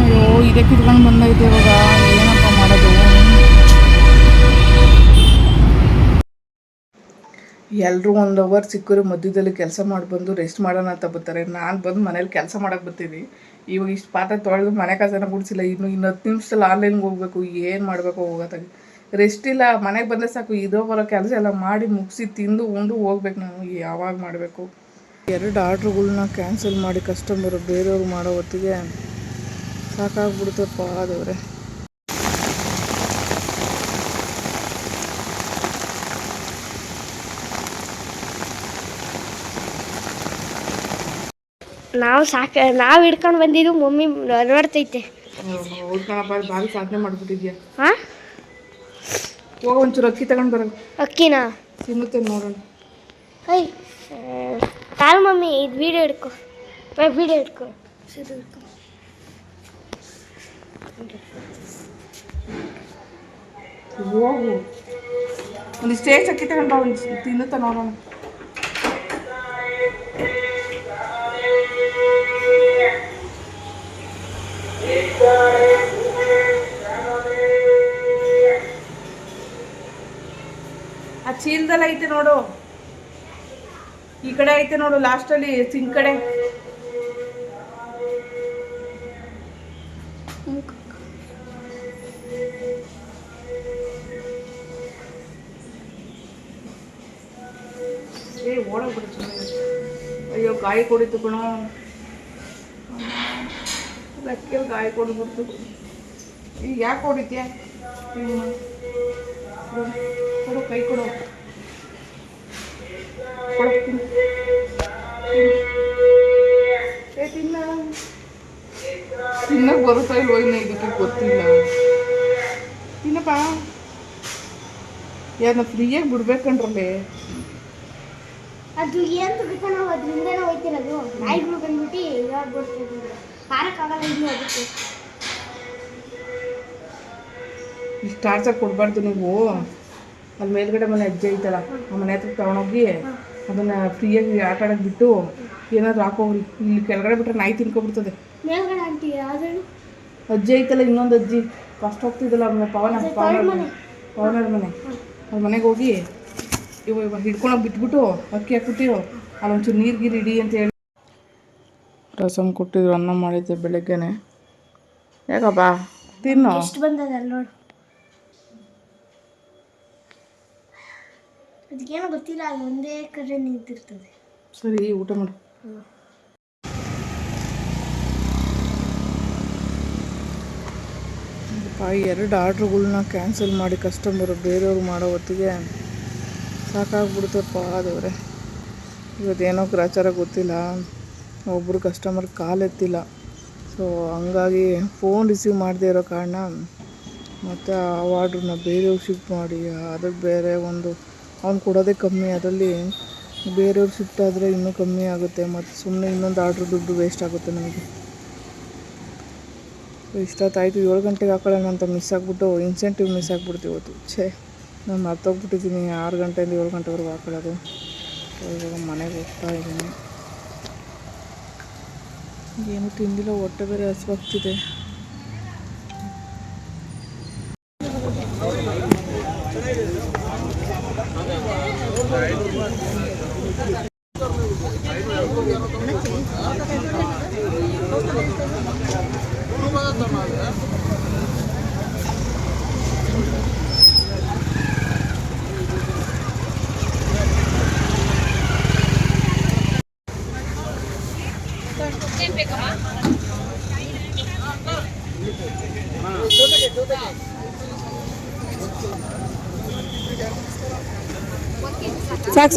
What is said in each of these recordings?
ಅಯ್ಯೋ ಇದೇ ಕಿತ್ಕೊಂಡು ಬಂದೈತೆ ಇವಾಗ. ಏನಪ್ಪ ಮಾಡೋದು? ಎಲ್ಲರೂ ಒಂದು ಅವರ್ ಸಿಕ್ಕರು ಮಧ್ಯದಲ್ಲಿ ಕೆಲಸ ಮಾಡಿ ಬಂದು ರೆಸ್ಟ್ ಮಾಡೋಣ ಅಂತ ಬರ್ತಾರೆ. ನಾನು ಬಂದು ಮನೇಲಿ ಕೆಲಸ ಮಾಡೋಕೆ ಬರ್ತೀನಿ. ಇವಾಗ ಇಷ್ಟು ಪಾತ್ರೆ ತೊಳೆದು ಮನೆ ಕಸನ ಗುಡಿಸಿಲ್ಲ. ಇನ್ನು ಇನ್ನು ಹತ್ತು ನಿಮಿಷದಲ್ಲಿ ಆನ್ಲೈನ್ಗೆ ಹೋಗ್ಬೇಕು. ಏನು ಮಾಡಬೇಕು ಹೋಗೋದಾಗಿ ರೆಸ್ಟ್ ಇಲ್ಲ. ಮನೆಗೆ ಬಂದರೆ ಸಾಕು. ಇದೋ ಬರೋ ಕೆಲಸ ಎಲ್ಲ ಮಾಡಿ ಮುಗಿಸಿ ತಿಂದು ಉಂಡು ಹೋಗ್ಬೇಕು ನಾವು. ಯಾವಾಗ ಮಾಡಬೇಕು? ಎರಡು ಆರ್ಡ್ರುಗಳ್ನ ಕ್ಯಾನ್ಸಲ್ ಮಾಡಿ ಕಸ್ಟಮರು ಬೇರೆಯವ್ರು ಮಾಡೋ ಹೊತ್ತಿಗೆ ಸಾಕಾಗ್ಬಿಡ್ತಪ್ಪ ಆದವ್ರೆ. ನಾವು ಸಾಕ ನಾವು ಹಿಡ್ಕೊಂಡು ಬಂದಿದ್ದು ಮಮ್ಮಿ ನೋಡ್ತೈತೆ ಭಾರಿ ಸಾಧನೆ ಮಾಡ್ಬಿಟ್ಟಿದ್ಯಾ? ಹಾಂ ಹೋಗ ಒಂಚೂರು ಅಕ್ಕಿ ತಗೊಂಡು ಬರೋಣ. ಅಕ್ಕಿನಾ? ತಿನ್ನುತ್ತೆ ನೋಡೋಣ. ಹೈ ತಾಳು ಮಮ್ಮಿ, ಇದು ವೀಡಿಯೋ ಹಿಡ್ಕೊ. ವೀಡಿಯೋ ಹಿಡ್ಕೊ. ಸರಿ ಹಿಡ್ಕೊ ಒಂದು ಎಷ್ಟು ಅಕ್ಕಿ ತಗೊಂಡ ಒಂದು ತಿನ್ನುತ್ತ ನೋಡೋಣ. ಆ ಚೀಲದಲ್ಲಿ ಐತೆ ನೋಡು. ಈ ಕಡೆ ಐತೆ ನೋಡು ಲಾಸ್ಟಲ್ಲಿ ಸಿಂಕ್ ಕಡೆ. ಏ ಅಯ್ಯೋ ಗಾಯ ಕೊಡಿತು ಕಣೋ. ಗಾಯಿ ಗಾಯ ಕೊಡ್ಬಿಡ್ತು ಈಗ ಯಾಕೆ ಹೊಡಿತೀಯ? ಹ್ಮ್. ಕೊಡು, ಕೊಡು ಕೈ ಕೊಡು ಕೊಡು ತಿನ್ನು. ತಿನ್ನು. ಏ ತಿನ್ನ ತಿನ್ನಕ್ಕೆ ಬರುತ್ತಾ ಇಲ್ವ ಇನ್ನು ಇದಕ್ಕೆ ಗೊತ್ತಿಲ್ಲ. ತಿನ್ನಪ್ಪ. ಯಾರನ್ನ ಫ್ರೀಯಾಗಿ ಬಿಡ್ಬೇಕಂಡ್ರಲ್ಲಿ ಅದು ಏನು ಗೊತ್ತಾ ನಾವು ಅದರಿಂದನೇ ಹೋಯ್ತಿರೋದು. ನಾಯಿಗಳು ಬಂದ್ಬಿಟ್ಟು ಇದಾಗ್ಬಿಡ್ತೀವಿ ಪಾರಕ್ಕಾಗಲ್ಲ ಇನ್ನು ಅದಕ್ಕೆ ಇಷ್ಟು ಟಾರ್ಚರ್ ಕೊಡಬಾರ್ದು ನೀವು. ಅಲ್ಲಿ ಮೇಲ್ಗಡೆ ಮನೆ ಅಜ್ಜಿ ಐತಲ್ಲ ಆ ಮನೆ ಹತ್ರ ತಗೊಂಡೋಗಿ. ಅದನ್ನು ಫ್ರೀಯಾಗಿ ಆಟ ಆಡೋಕೆ ಬಿಟ್ಟು ಏನಾದ್ರು ಹಾಕೋಗ್ರಿ ಇಲ್ಲಿ ಕೆಳಗಡೆ ಬಿಟ್ರೆ ನಾಯಿ ತಿನ್ಕೊಬಿಡ್ತದೆ. ಅಜ್ಜಿ ಐತಲ್ಲ ಇನ್ನೊಂದು ಅಜ್ಜಿ. ಫಸ್ಟ್ ಹೋಗ್ತಿದ್ದಲ್ಲ ಅವ್ರ ಪವನ ಪವನ ಅವ್ರ ಮನೆ. ಅವ್ರ ಮನೆಗೆ ಹೋಗಿ ಇವ ಇವಾಗ ಹಿಡ್ಕೊಳಕ್ ಬಿಟ್ಬಿಟ್ಟು ಅಕ್ಕಿ ಹಾಕ್ಬಿಟ್ಟು ಅಲ್ಲೊಂಚೂರು ನೀರು ಗೀರು ಇಡಿ ಅಂತ ಹೇಳಿ. ರಸಮ್ ಕೊಟ್ಟಿದ್ರು ಅನ್ನ ಮಾಡಿದ್ದೆ ಬೆಳಗ್ಗೆನೆ. ಯಾಕಪ್ಪ? ತಿನ್ನು. ಎಷ್ಟು ಬಂದದಲ್ಲ ನೋಡು. ಅದಕ್ಕೇನೋ ಗೊತ್ತಿಲ್ಲ, ಅಲ್ಲಿ ಒಂದೇ ಕಡೆ ನಿಂತಿರ್ತದೆ. ಸರಿ ಊಟ ಮಾಡು. ಎರಡು ಆರ್ಡ್ರುಗಳ್ನ ಕ್ಯಾನ್ಸಲ್ ಮಾಡಿ ಕಸ್ಟಮರು ಬೇರೆಯವ್ರು ಮಾಡೋ ಹೊತ್ತಿಗೆ ಸಾಕಾಗ್ಬಿಡ್ತಪ್ಪ ಆದವ್ರೆ ಇವತ್ತೇನೋ ಗ್ರಾಚಾರ ಗೊತ್ತಿಲ್ಲ ಒಬ್ಬರು ಕಸ್ಟಮರ್ ಕಾಲ್ ಎತ್ತಿಲ್ಲ. ಸೊ ಹಂಗಾಗಿ ಫೋನ್ ರಿಸೀವ್ ಮಾಡದೇ ಇರೋ ಕಾರಣ ಮತ್ತು ಆ ಆರ್ಡ್ರನ್ನ ಬೇರೆಯವ್ರು ಶಿಫ್ಟ್ ಮಾಡಿ, ಅದಕ್ಕೆ ಬೇರೆ ಒಂದು ಅವ್ನು ಕೊಡೋದೇ ಕಮ್ಮಿ, ಅದರಲ್ಲಿ ಬೇರೆಯವ್ರು ಶಿಫ್ಟ್ ಆದರೆ ಇನ್ನೂ ಕಮ್ಮಿ ಆಗುತ್ತೆ. ಮತ್ತು ಸುಮ್ಮನೆ ಇನ್ನೊಂದು ಆರ್ಡ್ರ್ ದುಡ್ಡು ವೇಸ್ಟ್ ಆಗುತ್ತೆ ನಮಗೆ. ಇಷ್ಟೊತ್ತಾಯಿತು ಏಳು ಗಂಟೆಗೆ ಹಾಕೊಳ್ಳೋಣ ಅಂತ ಮಿಸ್ ಆಗಿಬಿಟ್ಟು ಇನ್ಸೆಂಟಿವ್ ಮಿಸ್ ಆಗಿಬಿಡ್ತು ಇವತ್ತು. ಛೇ, ನಾನು ಮರ್ತೋಗ್ಬಿಟ್ಟಿದ್ದೀನಿ. ಆರು ಗಂಟೆಯಿಂದ ಏಳು ಗಂಟೆವರೆಗೂ ಹಾಕೊಳ್ಳೋದು. ಇವಾಗ ಮನೆಗೆ ಹೋಗ್ತಾ ಇದ್ದೀನಿ. ಏನು ತಿಂದಿಲ್ಲ, ಹೊಟ್ಟೆ ಬೇರೆ ಹಸುವಾಗ್ತಿದೆ. đấy.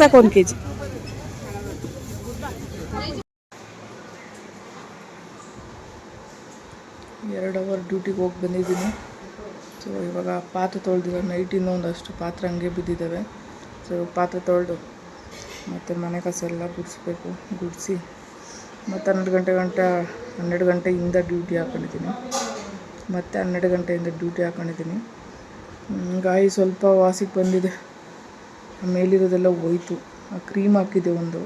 ಸಾಕು ಸಾಕು ಒಂದು ಕೆ ಜಿ ಎರಡು ಅವರ್ ಡ್ಯೂಟಿಗೆ ಹೋಗಿ ಬಂದಿದ್ದೀನಿ. ಸೊ ಇವಾಗ ಪಾತ್ರೆ ತೊಳೆದಿರೋ ನೈಟಿಂದ ಒಂದಷ್ಟು ಪಾತ್ರೆ ಹಂಗೆ ಬಿದ್ದಿದ್ದಾವೆ. ಸೊ ಪಾತ್ರೆ ತೊಳೆದು ಮತ್ತು ಮನೆ ಕಸ ಎಲ್ಲ ಗುಡಿಸ್ಬೇಕು, ಗುಡಿಸಿ ಮತ್ತು ಹನ್ನೆರಡು ಗಂಟೆ ಗಂಟ, ಹನ್ನೆರಡು ಗಂಟೆಯಿಂದ ಡ್ಯೂಟಿ ಹಾಕೊಂಡಿದ್ದೀನಿ. ಮತ್ತು ಹನ್ನೆರಡು ಗಂಟೆಯಿಂದ ಡ್ಯೂಟಿ ಹಾಕೊಂಡಿದ್ದೀನಿ. ಗಾಯಿ ಸ್ವಲ್ಪ ವಾಸಿಗೆ ಬಂದಿದೆ. ಮೇಲಿರೋದೆಲ್ಲ ಹೋಯ್ತು. ಆ ಕ್ರೀಮ್ ಹಾಕಿದ್ದೆ ಒಂದು.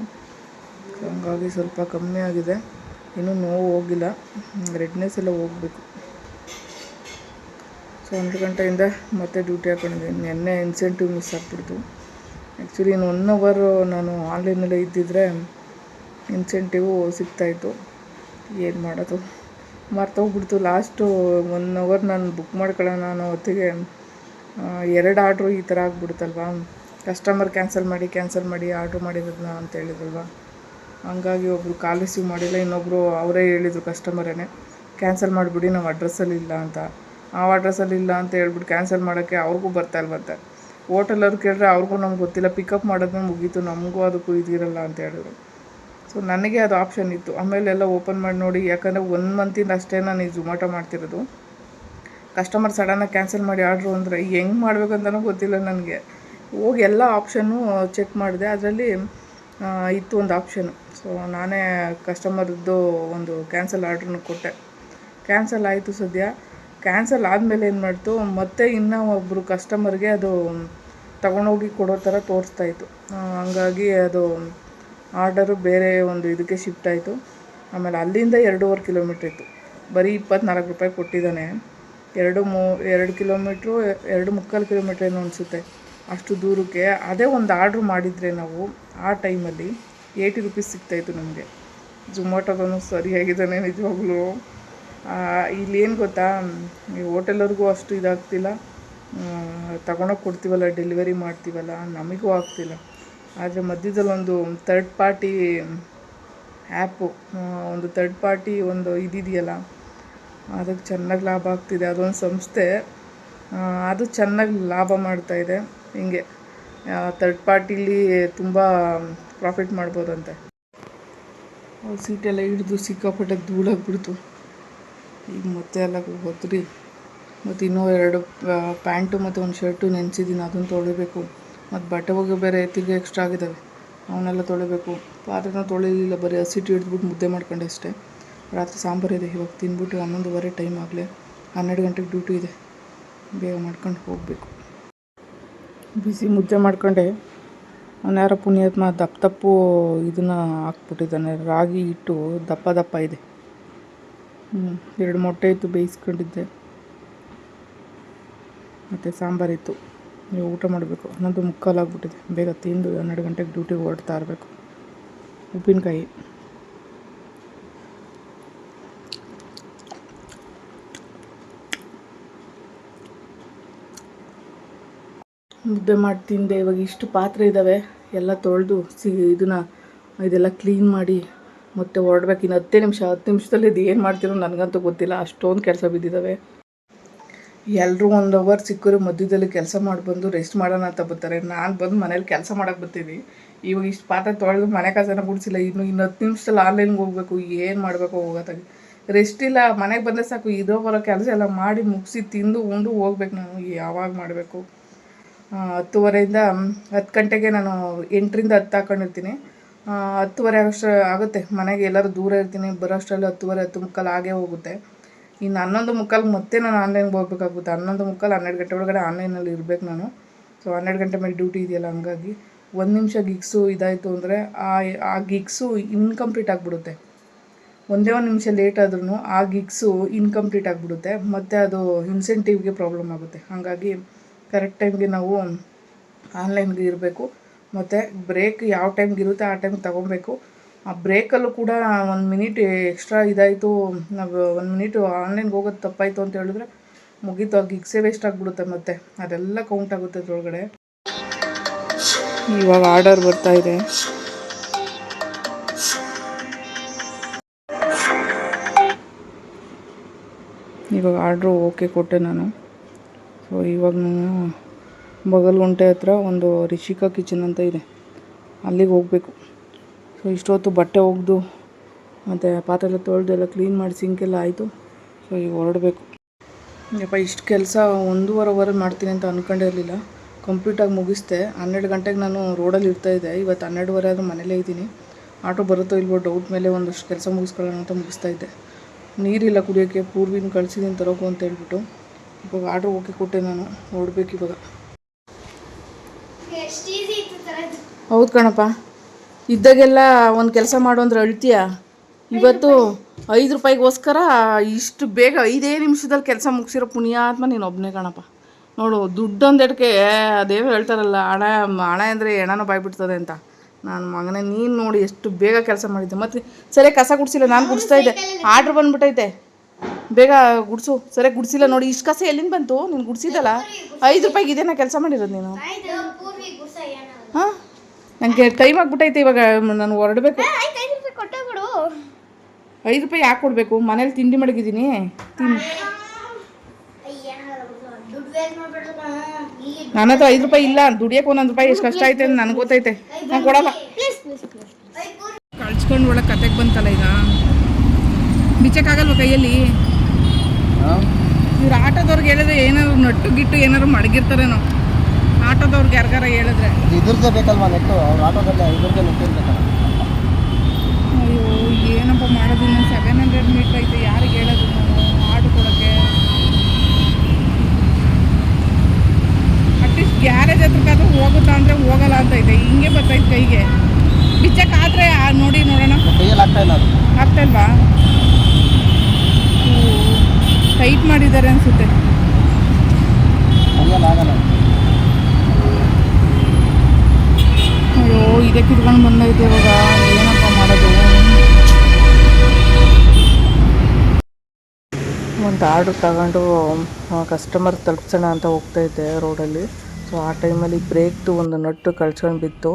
ಹಾಗಾಗಿ ಸ್ವಲ್ಪ ಕಮ್ಮಿ ಆಗಿದೆ. ಇನ್ನೂ ನೋವು ಹೋಗಿಲ್ಲ. ರೆಡ್ನೆಸ್ ಎಲ್ಲ ಹೋಗಬೇಕು. ಸೊ ಒಂದು ಗಂಟೆಯಿಂದ ಮತ್ತೆ ಡ್ಯೂಟಿ ಹಾಕೊಂಡಿದ್ದೀನಿ. ನಿನ್ನೆ ಇನ್ಸೆಂಟಿವ್ ಮಿಸ್ ಆಗಿಬಿಡ್ತು. ಆ್ಯಕ್ಚುಲಿ ಇನ್ನು ಒನ್ ಅವರು ನಾನು ಆನ್ಲೈನಲ್ಲೇ ಇದ್ದಿದ್ರೆ ಇನ್ಸೆಂಟಿವು ಸಿಗ್ತಾಯಿತ್ತು. ಏನು ಮಾಡೋದು? ಮರ್ತೋಗ್ಬಿಡ್ತು. ಲಾಸ್ಟು ಒನ್ ಅವರ್ ನಾನು ಬುಕ್ ಮಾಡ್ಕೊಳ್ಳೋಣ ಅನ್ನೋ ಹೊತ್ತಿಗೆ ಎರಡು ಆರ್ಡ್ರು ಈ ಥರ ಆಗ್ಬಿಡುತ್ತಲ್ವಾ? ಕಸ್ಟಮರ್ ಕ್ಯಾನ್ಸಲ್ ಮಾಡಿ ಕ್ಯಾನ್ಸಲ್ ಮಾಡಿ ಆರ್ಡ್ರ್ ಮಾಡಿರೋದನ್ನ ಅಂತ ಹೇಳಿದ್ರಲ್ವ? ಹಂಗಾಗಿ ಒಬ್ಬರು ಕಾಲ್ ರಿಸೀವ್ ಮಾಡಿಲ್ಲ ಇನ್ನೊಬ್ಬರು ಅವರೇ ಹೇಳಿದರು ಕಸ್ಟಮರೇ ಕ್ಯಾನ್ಸಲ್ ಮಾಡಿಬಿಡಿ, ನಾವು ಅಡ್ರೆಸ್ಸಲ್ಲಿ ಇಲ್ಲ ಅಂತ. ಆ ಅಡ್ರೆಸ್ಸಲ್ಲಿ ಇಲ್ಲ ಅಂತ ಹೇಳ್ಬಿಟ್ಟು ಕ್ಯಾನ್ಸಲ್ ಮಾಡೋಕ್ಕೆ ಅವ್ರಿಗೂ ಬರ್ತಾ ಇಲ್ವಂತೆ. ಹೋಟೆಲವ್ರು ಕೇಳಿದ್ರೆ ಅವ್ರಿಗೂ ನಮ್ಗೆ ಗೊತ್ತಿಲ್ಲ ಪಿಕಪ್ ಮಾಡೋದನ್ನ ಮುಗೀತು, ನಮಗೂ ಅದಕ್ಕೂ ಇದಿರಲ್ಲ ಅಂತ ಹೇಳಿದ್ರು. ಸೊ ನನಗೆ ಅದು ಆಪ್ಷನ್ ಇತ್ತು. ಆಮೇಲೆ ಎಲ್ಲ ಓಪನ್ ಮಾಡಿ ನೋಡಿ, ಯಾಕಂದರೆ ಒನ್ ಮಂತಿಂದ ಅಷ್ಟೇ ನಾನು ಈ ಝೊಮ್ಯಾಟೊ ಮಾಡ್ತಿರೋದು. ಕಸ್ಟಮರ್ ಸಡನ್ನಾಗಿ ಕ್ಯಾನ್ಸಲ್ ಮಾಡಿ ಆರ್ಡ್ರು ಅಂದರೆ ಹೆಂಗೆ ಮಾಡಬೇಕಂತಲೂ ಗೊತ್ತಿಲ್ಲ ನನಗೆ. ಹೋಗಿ ಎಲ್ಲ ಆಪ್ಷನ್ನು ಚೆಕ್ ಮಾಡಿದೆ. ಅದರಲ್ಲಿ ಇತ್ತು ಒಂದು ಆಪ್ಷನು ಸೊ ನಾನೇ ಕಸ್ಟಮರ್ದು ಒಂದು ಕ್ಯಾನ್ಸಲ್ ಆರ್ಡ್ರನ್ನು ಕೊಟ್ಟೆ. ಕ್ಯಾನ್ಸಲ್ ಆಯಿತು ಸದ್ಯ. ಕ್ಯಾನ್ಸಲ್ ಆದಮೇಲೆ ಏನು ಮಾಡ್ತು? ಮತ್ತೆ ಇನ್ನೂ ಒಬ್ಬರು ಕಸ್ಟಮರ್ಗೆ ಅದು ತಗೊಂಡೋಗಿ ಕೊಡೋ ಥರ ತೋರಿಸ್ತಾ ಇತ್ತು. ಹಂಗಾಗಿ ಅದು ಆರ್ಡರು ಬೇರೆ ಒಂದು ಇದಕ್ಕೆ ಶಿಫ್ಟ್ ಆಯಿತು. ಆಮೇಲೆ ಅಲ್ಲಿಂದ ಎರಡೂವರೆ ಕಿಲೋಮೀಟ್ರ್ ಇತ್ತು. ಬರೀ ಇಪ್ಪತ್ನಾಲ್ಕು ರೂಪಾಯಿ ಕೊಟ್ಟಿದ್ದಾನೆ. ಎರಡು ಮೂ, ಎರಡು ಕಿಲೋಮೀಟ್ರು ಎರಡು ಮುಕ್ಕಾಲು ಕಿಲೋಮೀಟ್ರ್ ಏನೋ ಅನಿಸುತ್ತೆ. ಅಷ್ಟು ದೂರಕ್ಕೆ ಅದೇ ಒಂದು ಆರ್ಡ್ರ್ ಮಾಡಿದರೆ ನಾವು ಆ ಟೈಮಲ್ಲಿ ಏಯ್ಟಿ ರುಪೀಸ್ ಸಿಗ್ತಾಯಿತ್ತು ನಮಗೆ. ಝೊಮ್ಯಾಟೊದೂ ಸರಿಯಾಗಿದ್ದಾನೆ ನಿಜವಾಗ್ಲೂ. ಏನು ಗೊತ್ತಾ? ಈ ಹೋಟೆಲವ್ರಿಗೂ ಅಷ್ಟು ಇದಾಗ್ತಿಲ್ಲ. ತಗೊಳಕ್ಕೆ ಕೊಡ್ತೀವಲ್ಲ, ಡೆಲಿವರಿ ಮಾಡ್ತೀವಲ್ಲ, ನಮಗೂ ಆಗ್ತಿಲ್ಲ. ಆದರೆ ಮಧ್ಯದಲ್ಲಿ ಒಂದು ತರ್ಡ್ ಪಾರ್ಟಿ ಆ್ಯಪು ಒಂದು ತರ್ಡ್ ಪಾರ್ಟಿ ಒಂದು ಇದಿದೆಯಲ್ಲ, ಅದಕ್ಕೆ ಚೆನ್ನಾಗಿ ಲಾಭ ಆಗ್ತಿದೆ. ಅದೊಂದು ಸಂಸ್ಥೆ. ಅದು ಚೆನ್ನಾಗಿ ಲಾಭ ಮಾಡ್ತಾಯಿದೆ ಹಿಂಗೆ ಥರ್ಡ್ ಪಾರ್ಟಿಲಿ ತುಂಬ ಪ್ರಾಫಿಟ್ ಮಾಡ್ಬೋದಂತೆ. ಸೀಟೆಲ್ಲ ಹಿಡಿದು ಸಿಕ್ಕಾಪಟ್ಟೆ ಧೂಳಾಗ್ಬಿಡ್ತು ಈಗ ಮತ್ತೆ ಎಲ್ಲ ಹೋದ್ರಿ ಮತ್ತು ಇನ್ನೂ ಎರಡು ಪ್ಯಾಂಟು ಮತ್ತು ಒಂದು ಶರ್ಟು ನೆನೆಸಿದ್ದೀನಿ ಅದನ್ನು ತೊಳಿಬೇಕು. ಮತ್ತು ಬಟ್ಟೆ ಹೋಗಿ ಬೇರೆ ತಿರ್ಗಿ ಎಕ್ಸ್ಟ್ರಾ ಆಗಿದ್ದಾವೆ ಅವನ್ನೆಲ್ಲ ತೊಳಿಬೇಕು. ಪಾತ್ರೆನ ತೊಳಿಲಿಲ್ಲ, ಬರೀ ಹಸಿಟ್ಟು ಹಿಡಿದ್ಬಿಟ್ಟು ಮುದ್ದೆ ಮಾಡ್ಕೊಂಡೆ ಅಷ್ಟೇ. ರಾತ್ರಿ ಸಾಂಬಾರಿದೆ ಇವಾಗ ತಿಂದ್ಬಿಟ್ಟು ಹನ್ನೊಂದುವರೆ ಟೈಮ್ ಆಗಲೇ. ಹನ್ನೆರಡು ಗಂಟೆಗೆ ಡ್ಯೂಟಿ ಇದೆ. ಬೇಗ ಮಾಡ್ಕೊಂಡು ಹೋಗಬೇಕು. ಬಿಸಿ ಮುದ್ದೆ ಮಾಡ್ಕೊಂಡೆ. ಅವ್ನು ಪುಣ್ಯಾತ್ಮ ದಪ್ಪ ದಪ್ಪು ಇದನ್ನು ಹಾಕ್ಬಿಟ್ಟಿದ್ದಾನೆ. ರಾಗಿ ಹಿಟ್ಟು ದಪ್ಪ ದಪ್ಪ ಇದೆ. ಹ್ಞೂ ಎರಡು ಮೊಟ್ಟೆ ಇತ್ತು ಬೇಯಿಸ್ಕೊಂಡಿದ್ದೆ. ಮತ್ತು ಸಾಂಬಾರಿತ್ತು ನೀವು ಊಟ ಮಾಡಬೇಕು. ಹನ್ನೊಂದು ಮುಕ್ಕಾಲಾಗ್ಬಿಟ್ಟಿದೆ ಬೇಗ ತಿಂದು ಹನ್ನೆರಡು ಗಂಟೆಗೆ ಡ್ಯೂಟಿಗೆ ಹೊರಡ್ತಾ ಇರಬೇಕು. ಉಪ್ಪಿನಕಾಯಿ. ಮುದ್ದೆ ಮಾಡಿ ತಿಂದೆ. ಇವಾಗ ಇಷ್ಟು ಪಾತ್ರೆ ಇದ್ದಾವೆ ಎಲ್ಲ ತೊಳೆದು ಸಿ ಇದನ್ನು ಇದೆಲ್ಲ ಕ್ಲೀನ್ ಮಾಡಿ ಮತ್ತೆ ಹೊರಡ್ಬೇಕು. ಇನ್ನು ಹತ್ತೇ ನಿಮಿಷ, ಹತ್ತು ನಿಮಿಷದಲ್ಲಿ ಇದು ಏನು ಮಾಡ್ತೀರೋ ನನಗಂತೂ ಗೊತ್ತಿಲ್ಲ. ಅಷ್ಟೊಂದು ಕೆಲಸ ಬಿದ್ದಿದ್ದಾವೆ ಎಲ್ಲರೂ ಒಂದು ಅವರ್ ಸಿಕ್ಕರು ಮಧ್ಯದಲ್ಲಿ ಕೆಲಸ ಮಾಡಿ ಬಂದು ರೆಸ್ಟ್ ಮಾಡೋಣ ಅಂತ ಬರ್ತಾರೆ. ನಾನು ಬಂದು ಮನೇಲಿ ಕೆಲಸ ಮಾಡೋಕೆ ಬರ್ತೀನಿ. ಇವಾಗ ಇಷ್ಟು ಪಾತ್ರೆ ತೊಳೆದು ಮನೆ ಕೆಲಸನ ಗುಡಿಸಿಲ್ಲ. ಇನ್ನು ಇನ್ನು ಹತ್ತು ನಿಮಿಷದಲ್ಲಿ ಆನ್ಲೈನ್ಗೆ ಹೋಗ್ಬೇಕು. ಏನು ಮಾಡಬೇಕು ಹೋಗೋದಾಗಿ ರೆಸ್ಟ್ ಇಲ್ಲ. ಮನೆಗೆ ಬಂದರೆ ಸಾಕು. ಇದೋ ಬರೋ ಕೆಲಸ ಎಲ್ಲ ಮಾಡಿ ಮುಗಿಸಿ ತಿಂದು ಉಂಡು ಹೋಗ್ಬೇಕು ನಾನು ಯಾವಾಗ ಮಾಡಬೇಕು? ಹತ್ತುವರೆಯಿಂದ ಹತ್ತು ಗಂಟೆಗೆ ನಾನು ಎಂಟರಿಂದ ಹತ್ತು ಹಾಕೊಂಡಿರ್ತೀನಿ. ಹತ್ತುವರೆ ಅಷ್ಟು ಆಗುತ್ತೆ. ಮನೆಗೆ ಎಲ್ಲರೂ ದೂರ ಇರ್ತೀನಿ. ಬರೋಷ್ಟರಲ್ಲಿ ಹತ್ತುವರೆ, ಹತ್ತು ಮುಕ್ಕಾಲು ಆಗೇ ಹೋಗುತ್ತೆ. ಇನ್ನು ಹನ್ನೊಂದು ಮುಕ್ಕಾಲು ಮತ್ತೆ ನಾನು ಆನ್ಲೈನ್ಗೆ ಹೋಗ್ಬೇಕಾಗುತ್ತೆ. ಹನ್ನೊಂದು ಮುಕ್ಕಾಲು ಹನ್ನೆರಡು ಗಂಟೆ ಒಳಗಡೆ ಆನ್ಲೈನಲ್ಲಿ ಇರಬೇಕು ನಾನು. ಸೊ ಹನ್ನೆರಡು ಗಂಟೆ ಮೇಲೆ ಡ್ಯೂಟಿ ಇದೆಯಲ್ಲ, ಹಂಗಾಗಿ ಒಂದು ನಿಮಿಷ ಗಿಗ್ಸು ಇದಾಯಿತು ಅಂದರೆ ಆ ಆ ಗಿಗ್ಸು ಇನ್ಕಂಪ್ಲೀಟ್ ಆಗಿಬಿಡುತ್ತೆ. ಒಂದೇ ಒಂದು ನಿಮಿಷ ಲೇಟ್ ಆದ್ರೂ ಆ ಗಿಗ್ಸು ಇನ್ಕಂಪ್ಲೀಟ್ ಆಗಿಬಿಡುತ್ತೆ. ಮತ್ತು ಅದು ಇನ್ಸೆಂಟಿವ್ಗೆ ಪ್ರಾಬ್ಲಮ್ ಆಗುತ್ತೆ. ಹಾಗಾಗಿ ಕರೆಕ್ಟ್ ಟೈಮ್ಗೆ ನಾವು ಆನ್ಲೈನ್ಗೆ ಇರಬೇಕು. ಮತ್ತು ಬ್ರೇಕ್ ಯಾವ ಟೈಮ್ಗೆ ಇರುತ್ತೆ ಆ ಟೈಮ್ಗೆ ತೊಗೊಬೇಕು. ಆ ಬ್ರೇಕಲ್ಲೂ ಕೂಡ ಒಂದು ಮಿನಿಟ್ ಎಕ್ಸ್ಟ್ರಾ ಇದಾಯಿತು. ನಾವು ಒಂದು ಮಿನಿಟು ಆನ್ಲೈನ್ಗೆ ಹೋಗೋದು ತಪ್ಪಾಯಿತು ಅಂತ ಹೇಳಿದ್ರೆ ಮುಗೀತು. ಆ ಗಿಗ್ಸೇ ವೇಸ್ಟ್ ಆಗಿಬಿಡುತ್ತೆ ಮತ್ತೆ. ಅದೆಲ್ಲ ಕೌಂಟ್ ಆಗುತ್ತೆ ಅದ್ರೊಳಗಡೆ. ಇವಾಗ ಆರ್ಡರ್ ಬರ್ತಾ ಇದೆ. ಇವಾಗ ಆರ್ಡ್ರು ಓಕೆ ಕೊಟ್ಟೆ ನಾನು. ಸೊ ಇವಾಗ ನಾನು ಬಗಲ್ಗುಂಟೆ ಹತ್ರ ಒಂದು ರಿಷಿಕಾ ಕಿಚನ್ ಅಂತ ಇದೆ. ಅಲ್ಲಿಗೆ ಹೋಗಬೇಕು. ಸೊ ಇಷ್ಟೊತ್ತು ಬಟ್ಟೆ ಒಗೆದು, ಮತ್ತು ಪಾತ್ರೆ ಎಲ್ಲ ತೊಳೆದು ಎಲ್ಲ ಕ್ಲೀನ್ ಮಾಡಿ ಸಿಂಕೆಲ್ಲ ಆಯಿತು. ಸೊ ಈಗ ಹೊರಡಬೇಕು. ಯಪ್ಪ, ಇಷ್ಟು ಕೆಲಸ ಒಂದೂವರೆ ಅವರ್ ಮಾಡ್ತೀನಿ ಅಂತ ಅಂದ್ಕೊಂಡಿರಲಿಲ್ಲ ಕಂಪ್ಲೀಟಾಗಿ ಮುಗಿಸ್ದೆ. ಹನ್ನೆರಡು ಗಂಟೆಗೆ ನಾನು ರೋಡಲ್ಲಿ ಇರ್ತಾಯಿದ್ದೆ ಇವತ್ತು ಹನ್ನೆರಡುವರೆ ಆದರೂ ಮನೇಲೇ ಇದ್ದೀನಿ. ಆಟೋ ಬರುತ್ತೋ ಇಲ್ವೋ ಡೌಟ್ ಮೇಲೆ ಒಂದಷ್ಟು ಕೆಲಸ ಮುಗಿಸ್ಕೊಳ್ಳೋಣ ಅಂತ ಮುಗಿಸ್ತಾ ಇದ್ದೆ. ನೀರಿಲ್ಲ ಕುಡಿಯೋಕ್ಕೆ ಪೂರ್ವಿನ ಕಳಿಸಿದ್ದೀನಿ ತರೋಕು ಅಂತ ಹೇಳ್ಬಿಟ್ಟು. ಇವಾಗ ಆರ್ಡ್ರ್ ಓಕೆ ಕೊಟ್ಟೆ ನಾನು ನೋಡ್ಬೇಕು ಇವಾಗ. ಹೌದು ಕಣಪ್ಪ. ಇದ್ದಾಗೆಲ್ಲ ಒಂದು ಕೆಲಸ ಮಾಡು ಅಂದ್ರೆ ಅಳ್ತೀಯ? ಇವತ್ತು ಐದು ರೂಪಾಯಿಗೋಸ್ಕರ ಇಷ್ಟು ಬೇಗ ಐದೇ ನಿಮಿಷದಲ್ಲಿ ಕೆಲಸ ಮುಗಿಸಿರೋ ಪುಣ್ಯಾತ್ಮ ನೀನು ಒಬ್ಬನೇ ಕಣಪ್ಪ. ನೋಡು ದುಡ್ಡೊಂದೆಡ್ಕೆ ದೇವ್ರು ಹೇಳ್ತಾರಲ್ಲ ಹಣ ಹಣ ಅಂದರೆ ಹೆಣನೂ ಬಾಯ್ಬಿಡ್ತದೆ ಅಂತ. ನಾನು ಮಗನೇ ನೀನು ನೋಡಿ ಎಷ್ಟು ಬೇಗ ಕೆಲಸ ಮಾಡಿದ್ದೆ. ಮತ್ತು ಸರಿ ಕಸ ಗುಡಿಸಿಲ್ಲ ನಾನು ಗುಡಿಸ್ತಾ ಇದ್ದೆ. ಆರ್ಡ್ರ್ ಬಂದ್ಬಿಟ್ಟೈತೆ. ಬೇಗ ಗುಡಿಸು. ಸರಿಯಾಗಿ ಗುಡಿಸಿಲ್ಲ ನೋಡಿ ಇಷ್ಟು ಕಸ ಎಲ್ಲಿಂದ ಬಂತು? ನೀನು ಗುಡಿಸಿದಲ್ಲ ಐದು ರೂಪಾಯಿಗೆ ಇದೇನಾ ಕೆಲಸ ಮಾಡಿರೋದು ನೀನು? ಹಾಂ? ನನಗೆ ಟೈಮ್ ಆಗಿಬಿಟ್ಟೈತೆ ಇವಾಗ ನಾನು ಹೊರಡಬೇಕು. ಐದು ರೂಪಾಯಿ ಯಾಕೆ ಕೊಡಬೇಕು? ಮನೇಲಿ ತಿಂಡಿ ಮಡಗಿದ್ದೀನಿ. ತಿಂಡಿ ನನ್ನ ಹತ್ರ ಐದು ರೂಪಾಯಿ ಇಲ್ಲ. ದುಡಿಯೋಕೆ ಒಂದೊಂದು ರೂಪಾಯಿ ಎಷ್ಟು ಕಷ್ಟ ಐತೆ ಅಂತ ನನಗೆ ಗೊತ್ತೈತೆ. ನಾನು ಕೊಡಲ್ಲ. ಕಳ್ಸ್ಕೊಂಡು ಒಳಗೆ ಕತೆಗೆ ಬಂತಲ್ಲ ಈಗ? ಬಿಚ್ಚಕ್ಕಾಗಲ್ವ ಕೈಯಲ್ಲಿ? ಇವ್ರು ಆಟೋದವ್ರಿಗೆ ಹೇಳಿದ್ರೆ ಏನಾದ್ರು ನಟ್ಟು ಗಿಟ್ಟು ಏನಾದ್ರು ಮಡಗಿರ್ತಾರೇನೋ. ಆಟೋದವ್ರಿಗೆ ಯಾರಿಗಾರ ಹೇಳಿದ್ರೆ. ಇದ್ರದ್ದೇ ಬೇಕಲ್ವಾ ನೆಟ್ಟು? ಆಟೋದಲ್ಲೇ ಇದ್ರದ್ದೇ ಇರ್ಬೇಕಲ್ಲ ಅಯ್ಯೋ ಏನಪ್ಪ ಮಾಡೋದು ಇನ್ನು ಸೆವೆನ್ ಹಂಡ್ರೆಡ್ ಮೀಟ್ರ್ ಐತೆ ಯಾರಿಗೆ ಹೇಳೋದು ನಾನು ಆರ್ಡ್ರ್ ಕೊಡೋಕ್ಕೆ ಅಟ್ಲೀಸ್ಟ್ ಗ್ಯಾರೇಜ್ ಹತ್ರಕ್ಕಾದ್ರೂ ಹೋಗುತ್ತಾ ಅಂದರೆ ಹೋಗಲ್ಲ ಅಂತ ಐತೆ ಹಿಂಗೆ ಬರ್ತೈತೆ ಕೈಗೆ ಬಿಚ್ಚಕ್ಕಾದ್ರೆ ಆ ನೋಡಿ ನೋಡೋಣ ಕೈಯಲ್ಲಿ ಆಗ್ತಾ ಇಲ್ಲ ಅದು ಆಗ್ತಾ ಇಲ್ವಾ ಟೈಟ್ ಮಾಡಿದ್ದಾರೆ ಅನಿಸುತ್ತೆ ಕೈಯಲ್ಲಿ ಆಗಲ್ಲ ಇದೇ ಕಿತ್ಕೊಂಡು ಬಂದೈತೆ ಇವಾಗ. ಏನಪ್ಪ ಮಾಡೋದು? ಒಂದು ಆರ್ಡ್ರ್ ತಗೊಂಡು ಕಸ್ಟಮರ್ ತಲುಪಿಸೋಣ ಅಂತ ಹೋಗ್ತಾ ಇದ್ದೆ ರೋಡಲ್ಲಿ. ಸೊ ಆ ಟೈಮಲ್ಲಿ ಬ್ರೇಕ್ದು ಒಂದು ನಟ್ಟು ಕಳ್ಸ್ಕೊಂಡು ಬಿತ್ತು.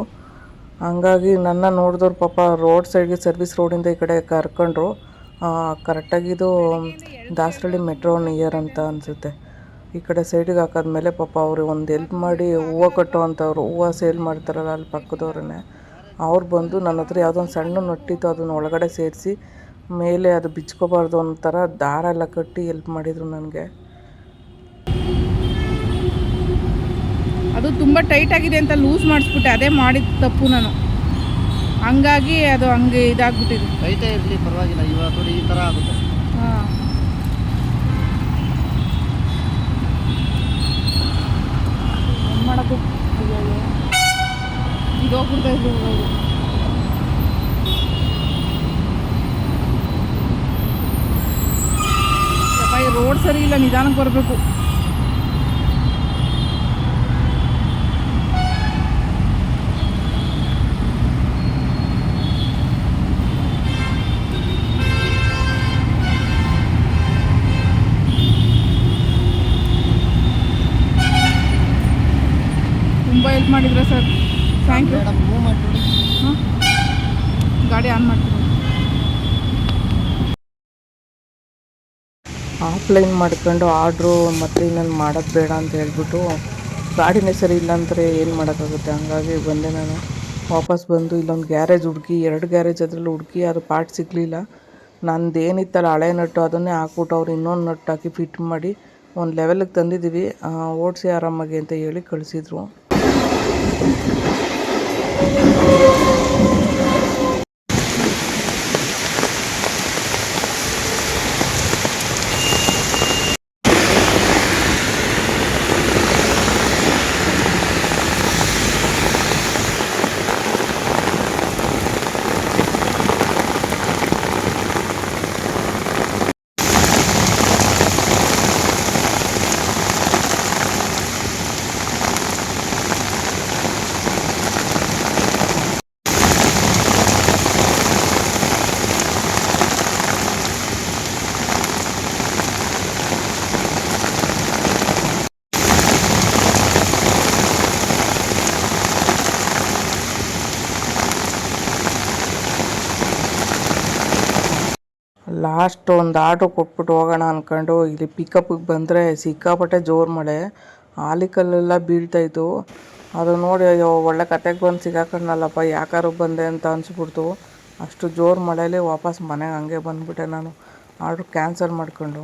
ಹಂಗಾಗಿ ನನ್ನ ನೋಡಿದವ್ರು ಪಾಪ ರೋಡ್ ಸೈಡ್ಗೆ ಸರ್ವಿಸ್ ರೋಡಿಂದ ಈ ಕಡೆ ಕರ್ಕೊಂಡ್ರು. ಕರೆಕ್ಟಾಗಿ ಇದು ದಾಸರಳ್ಳಿ ಮೆಟ್ರೋ ನಿಯರ್ ಅಂತ ಅನಿಸುತ್ತೆ. ಈ ಕಡೆ ಸೈಡಿಗೆ ಹಾಕಾದ್ಮೇಲೆ ಪಾಪ ಅವ್ರಿಗೆ ಒಂದು ಹೆಲ್ಪ್ ಮಾಡಿ ಹೂವು ಕಟ್ಟುವಂಥವ್ರು ಹೂವು ಸೇಲ್ ಮಾಡ್ತಾರಲ್ಲ ಅಲ್ಲಿ ಪಕ್ಕದವ್ರನ್ನೇ. ಅವ್ರು ಬಂದು ನನ್ನ ಹತ್ರ ಯಾವುದೋ ಒಂದು ಸಣ್ಣ ನೊಟ್ಟಿತ್ತು ಅದನ್ನ ಒಳಗಡೆ ಸೇರಿಸಿ ಮೇಲೆ ಅದು ಬಿಚ್ಕೋಬಾರ್ದು ಒಂಥರ ದಾರ ಎಲ್ಲ ಕಟ್ಟಿ ಹೆಲ್ಪ್ ಮಾಡಿದರು ನನಗೆ. ಅದು ತುಂಬ ಟೈಟ್ ಆಗಿದೆ ಅಂತ ಲೂಸ್ ಮಾಡಿಸ್ಬಿಟ್ಟೆ ಅದೇ ಮಾಡಿದ ತಪ್ಪು ನಾನು. ಹಂಗಾಗಿ ಅದು ಹಂಗೆ ಇದಾಗ್ಬಿಟ್ಟಿದೆ. ಟೈಟೇ ಇರಲಿ ಪರವಾಗಿಲ್ಲ ಇವಾಗ ಈ ಥರ ಆಗುತ್ತೆ. ಹಾಂ ಏನು ಮಾಡೋದು ಅಯ್ಯೋ ರೋಡ್ ಸರಿ ಇಲ್ಲ ನಿಧಾನಕ್ಕೆ ಬರಬೇಕು. ತುಂಬ ಹೆಲ್ಪ್ ಮಾಡಿದ್ರೆ ಸರ್? ಥ್ಯಾಂಕ್ ಯು ಗಾಡಿ ಆನ್ ಮಾಡ್ತೀನಿ. ಆಫ್ಲೈನ್ ಮಾಡ್ಕೊಂಡು ಆರ್ಡ್ರು ಮತ್ತೆ ಇನ್ನೊಂದು ಮಾಡೋದು ಬೇಡ ಅಂತ ಹೇಳ್ಬಿಟ್ಟು ಗಾಡಿನೇ ಸರಿ ಇಲ್ಲ ಅಂದರೆ ಏನು ಮಾಡೋಕ್ಕಾಗುತ್ತೆ? ಹಂಗಾಗಿ ಬಂದೆ ನಾನು. ವಾಪಸ್ ಬಂದು ಇಲ್ಲೊಂದು ಗ್ಯಾರೇಜ್ ಹುಡುಕಿ, ಎರಡು ಗ್ಯಾರೇಜ್ ಅದರಲ್ಲಿ ಹುಡುಕಿ, ಅದು ಪಾರ್ಟ್ ಸಿಗಲಿಲ್ಲ. ನಂದು ಏನಿತ್ತಲ್ಲ ಹಳೆ ನಟ್ಟು ಅದನ್ನೇ ಹಾಕ್ಬಿಟ್ಟು ಅವ್ರು ಇನ್ನೊಂದು ನಟ್ಟು ಹಾಕಿ ಫಿಟ್ ಮಾಡಿ ಒಂದು ಲೆವೆಲಿಗೆ ತಂದಿದ್ದೀವಿ. ಓಡಿಸಿ ಆರಾಮಾಗಿ ಅಂತ ಹೇಳಿ ಕಳಿಸಿದ್ರು. ಲಾಸ್ಟ್ ಒಂದು ಆಟೋ ಕೊಟ್ಬಿಟ್ಟು ಹೋಗೋಣ ಅಂದ್ಕೊಂಡು ಇಲ್ಲಿ ಪಿಕಪ್ಪಿಗೆ ಬಂದರೆ ಸಿಕ್ಕಾಪಟ್ಟೆ ಜೋರು ಮಳೆ. ಆಲಿಕಲ್ಲೆಲ್ಲ ಬೀಳ್ತಾಯಿತ್ತು ಅದು ನೋಡಿ, ಅಯ್ಯೋ, ಒಳ್ಳೆ ಕತೆಗೆ ಬಂದು ಸಿಗಾಕೊಂಡಲ್ಲಪ್ಪ ಯಾಕಾರು ಬಂದೆ ಅಂತ ಅನಿಸ್ಬಿಡ್ತು. ಅಷ್ಟು ಜೋರು ಮಳೆಯಲ್ಲಿ ವಾಪಸ್ ಮನೆಗೆ ಹಂಗೆ ಬಂದುಬಿಟ್ಟೆ ನಾನು. ಆರ್ಡ್ರ್ ಕ್ಯಾನ್ಸಲ್ ಮಾಡ್ಕೊಂಡು.